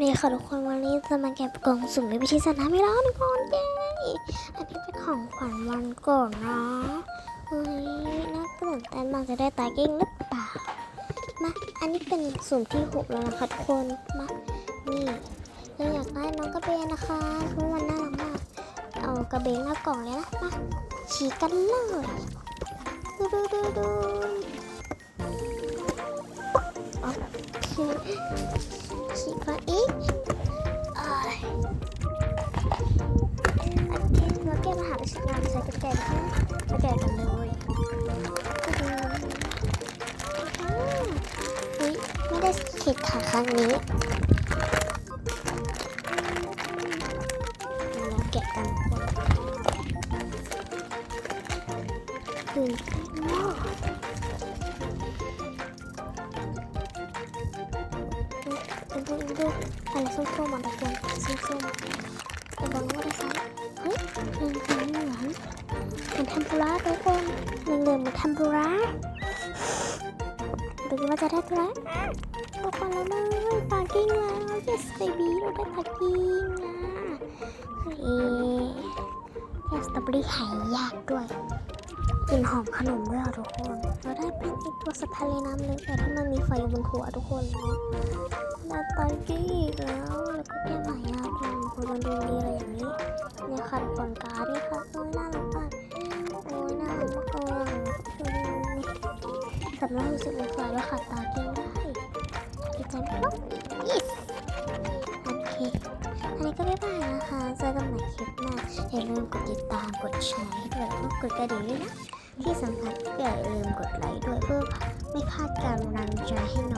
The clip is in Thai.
วันนี้ค่ะทุกคนวันนี้จะมาเก็บกล่องสุ่มในพิธีสนามไม่ร้อนทุกคนเย้อันนี้เป็นของขวัญวันก่อนนะเฮ้ยน่าตื่นเต้นมากจะได้ตาเกิ้งหรือเปล่ามาอันนี้เป็นสุ่มที่หกแล้วนะคะทุกคนมานี่เราอยากได้น้องกระเบนนะคะเพราะมันน่ารักมากเอากระเบนหน้ากล่องเลยนะมาฉีกกันเลยดูดูดูดูโอเค ฉีกมาอีกเอ้ยโอเคเราแก้ปัญหาไปสักงานใช้กระแกะนะกระแกะกันเลยอ้าวเฮ้ยไม่ได้เข็ดขาครั้งนี้เราแกะกันตื่น เต้นมากดูดูดูอะไรส้มๆอะทุกคนส้มๆระวังว่าได้ซ้ำเฮ้ยเหลืองเหมือนเหมือนทมปุระทุกคนเหลืองเหลือมือนทมปุระดูว่าจะได้ตัวตกมาแล้วเลยปากิ้งแล้ว yes baby เราได้ปากิ้งนะเฮ้ยแกสตรอเบอรี่หายยากด้วย กลิ่นหอมขนมด้วยอะทุกคน เราได้เป็นไอตัวสะพานเลน้ำลึกแต่ที่มันมีไฟอยู่บนหัวทุกคนนาะมาตอนกี้อีกแล้ว แล้วก็แก้หมายากจังคนมันดูดีอะไรอย่างนี้เนี่ยขัดขนการ์ดนี่ค่ะโอ้ยน่ารักมากโอ้ยน่ารักมากเลยสำนักรู้สึกสวยแล้วขัดตากิ้ อย่าลืมกดติดตาม กดแชร์ให้ด้วยแล้วก็กดกระดิ่งด้วยนะ ที่สำคัญอย่าลืมกดไลค์ด้วยเพื่อไม่พลาดการรังใจให้น้อง